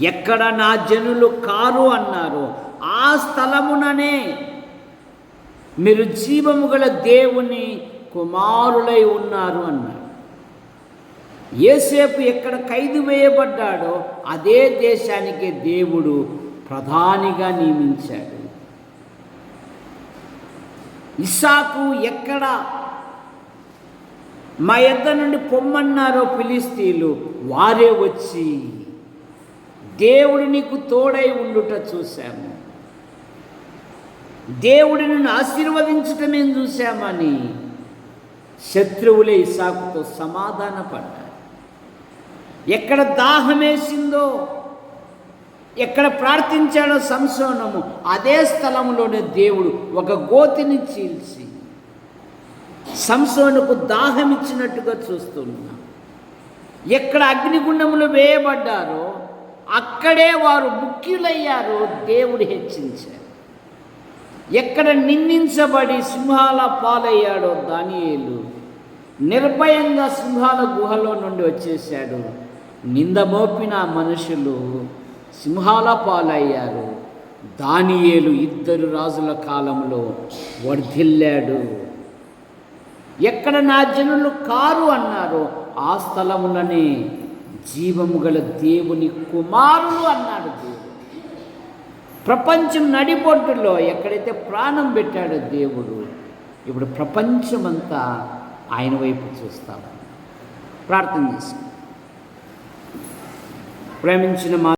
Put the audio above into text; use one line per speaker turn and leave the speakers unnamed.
ఎక్కడ నా జనులు కారు అన్నారు ఆ స్థలముననే మీరు జీవము గల దేవుని కుమారులై ఉన్నారు అన్నారు. ఏసేపు ఎక్కడ ఖైదు వేయబడ్డాడో అదే దేశానికి దేవుడు ప్రధానిగా నియమించాడు. ఇస్సాకు ఎక్కడ మా ఎద్ద నుండి పొమ్మన్నారో ఫిలిస్తీన్లు వారే వచ్చి దేవుడు నీకు తోడై ఉండుట చూశాము. దేవుడు నిన్ను ఆశీర్వదించటమే చూశామని శత్రువులే ఇసాకుతో సమాధానపడ్డారు. ఎక్కడ దాహమేసిందో ఎక్కడ ప్రార్థించాడో సంశోనము అదే స్థలంలోనే దేవుడు ఒక గోతిని చీల్చి సంసోనుకు దాహం ఇచ్చినట్టుగా చూస్తున్నాం. ఎక్కడ అగ్నిగుండములు వేయబడ్డారో అక్కడే వారు ముఖ్యులయ్యారో దేవుడు హెచ్చించారు ఎక్కడ నిందించబడి సింహాల పాలయ్యాడో దానియేలు నిర్భయంగా సింహాల గుహలో నుండి వచ్చేసాడు నింద మోపిన మనుషులు సింహాల పాలయ్యారు. దానియేలు ఇద్దరు రాజుల కాలంలో వర్ధిల్లాడు. ఎక్కడ నా జనులు కారు అన్నారో ఆ స్థలముననే జీవము గల దేవుని కుమారులు అన్నాడు దేవుడు. ప్రపంచం నడిబొడ్డులో ఎక్కడైతే ప్రాణం పెట్టాడో దేవుడు ఇప్పుడు ప్రపంచమంతా ఆయన వైపు చూస్తాము ప్రార్థన చేసి ప్రేమించిన మా